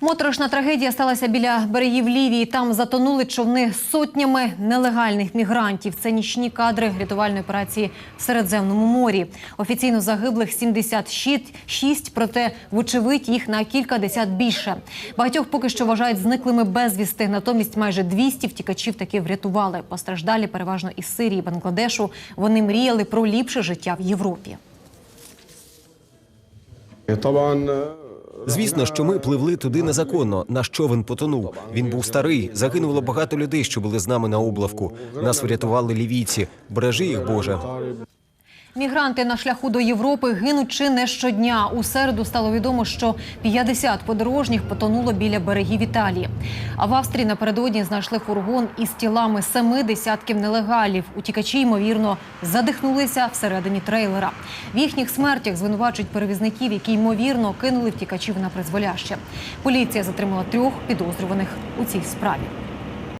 Моторошна трагедія сталася біля берегів Лівії. Там затонули човни сотнями нелегальних мігрантів. Це нічні кадри рятувальної операції в Середземному морі. Офіційно загиблих 76, проте, вочевидь, їх на кілька десят більше. Багатьох поки що вважають зниклими безвісти. Натомість майже 200 втікачів таки врятували. Постраждалі переважно із Сирії, Бангладешу. Вони мріяли про ліпше життя в Європі. Звісно, що ми пливли туди незаконно. Наш човен потонув. Він був старий. Загинуло багато людей, що були з нами на облавку. Нас врятували лівійці. Бережи їх, Боже. Мігранти на шляху до Європи гинуть чи не щодня. У середу стало відомо, що 50 подорожніх потонуло біля берегів Італії. А в Австрії напередодні знайшли фургон із тілами семи десятків нелегалів. Утікачі, ймовірно, задихнулися всередині трейлера. В їхніх смертях звинувачують перевізників, які ймовірно кинули втікачів на призволяще. Поліція затримала трьох підозрюваних у цій справі.